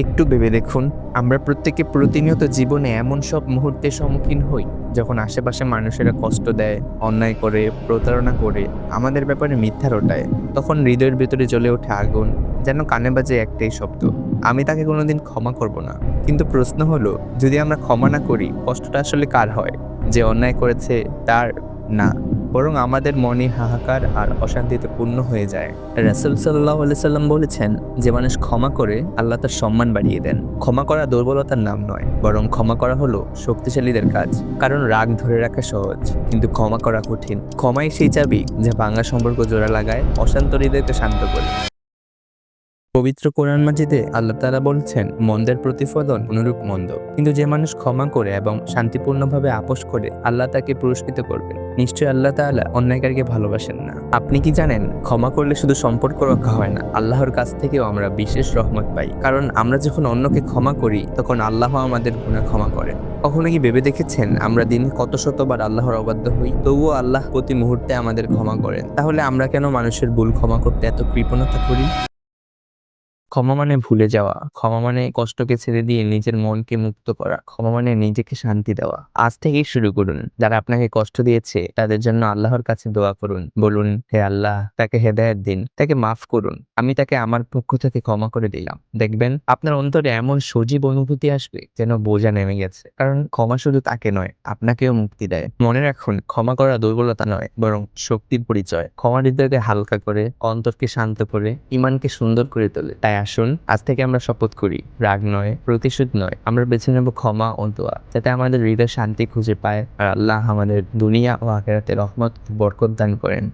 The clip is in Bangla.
একটু ভেবে দেখুন, আমরা প্রত্যেকে প্রতিনিয়ত জীবনে এমন সব মুহূর্তের সম্মুখীন হই, যখন আশেপাশে মানুষেরা কষ্ট দেয়, অন্যায় করে, প্রতারণা করে, আমাদের ব্যাপারে মিথ্যা রটায়। তখন হৃদয়ের ভেতরে জ্বলে ওঠে আগুন, যেন কানে বাজে একটাই শব্দ। আমি তাকে কোনোদিন ক্ষমা করব না। কিন্তু প্রশ্ন হলো, যদি আমরা ক্ষমা না করি, কষ্টটা আসলে কার হয়? যে অন্যায় করেছে, তার না। বরং আমাদের মনে হাহাকার আর অশান্তিতে পূর্ণ হয়ে যায়। রাসুল সাল্লাহ সাল্লাম বলেছেন, যে মানুষ ক্ষমা করে, আল্লাহ তার সম্মান বাড়িয়ে দেন। ক্ষমা করা দুর্বলতার নাম নয়, বরং ক্ষমা করা হলো শক্তিশালীদের কাজ। কারণ রাগ ধরে রাখা সহজ, কিন্তু ক্ষমা করা কঠিন। ক্ষমাই সেই চাবি যা ভাঙা সম্পর্ক জোড়া লাগায়, অশান্ত শান্ত করে। পবিত্র কোরআন মাজিদে আল্লাহ তাআলা বলছেন, মন্দের প্রতিফলন অনুরূপ মন্দ। কিন্তু যে মানুষ ক্ষমা করে এবং শান্তিপূর্ণভাবে আপোষ করে, আল্লাহ তাকে পুরস্কৃত করবেন। নিশ্চয়ই আল্লাহ তাআলা অন্যায়কারীকে ভালোবাসেন না। আপনি কি জানেন, ক্ষমা করলে শুধু সম্পর্ক রক্ষা হয় না, আল্লাহর কাছ থেকেও আমরা বিশেষ রহমত পাই। কারণ আমরা যখন অন্যকে ক্ষমা করি, তখন আল্লাহ আমাদের গুণা ক্ষমা করেন। কখনো কি ভেবে দেখেছেন, আমরা দিন কত শতবার আল্লাহর অবাধ্য হই, তবুও আল্লাহ প্রতি মুহূর্তে আমাদের ক্ষমা করেন। তাহলে আমরা কেন মানুষের ভুল ক্ষমা করতে এত কৃপণতা করি? ক্ষমা মানে ভুলে যাওয়া। ক্ষমা মানে কষ্টকে ছেড়ে দিয়ে নিজের মনকে মুক্ত করা। ক্ষমা মানে নিজেকে শান্তি দেওয়া। আজ থেকেই শুরু করুন। যারা আপনাকে কষ্ট দিয়েছে, তাদের জন্য আল্লাহর কাছে দোয়া করুন। বলুন, হে আল্লাহ, তাকে হেদায়ত দিন। তাকে মাফ করুন। আমি তাকে আমার পক্ষ থেকে ক্ষমা করে দিলাম। দেখবেন, আপনার অন্তরে এমন সজীব অনুভূতি আসবে যেন বোঝা নেমে গেছে। কারণ ক্ষমা শুধু তাকে নয়, আপনাকেও মুক্তি দেয়। মনে রাখুন, ক্ষমা করা দুর্বলতা নয়, বরং শক্তির পরিচয়। ক্ষমা হৃদয়কে হালকা করে, অন্তরকে শান্ত করে ইমানকে সুন্দর করে তোলে। আসুন, আজ থেকে আমরা শপথ করি। রাগ নয়, প্রতিশোধ নয়। আমরা বেছে নেব ক্ষমা ও দোয়া, যাতে আমাদের হৃদয় শান্তি খুঁজে পায় আর আল্লাহ আমাদের দুনিয়া ও আখেরাতে রহমত বরকত দান করেন।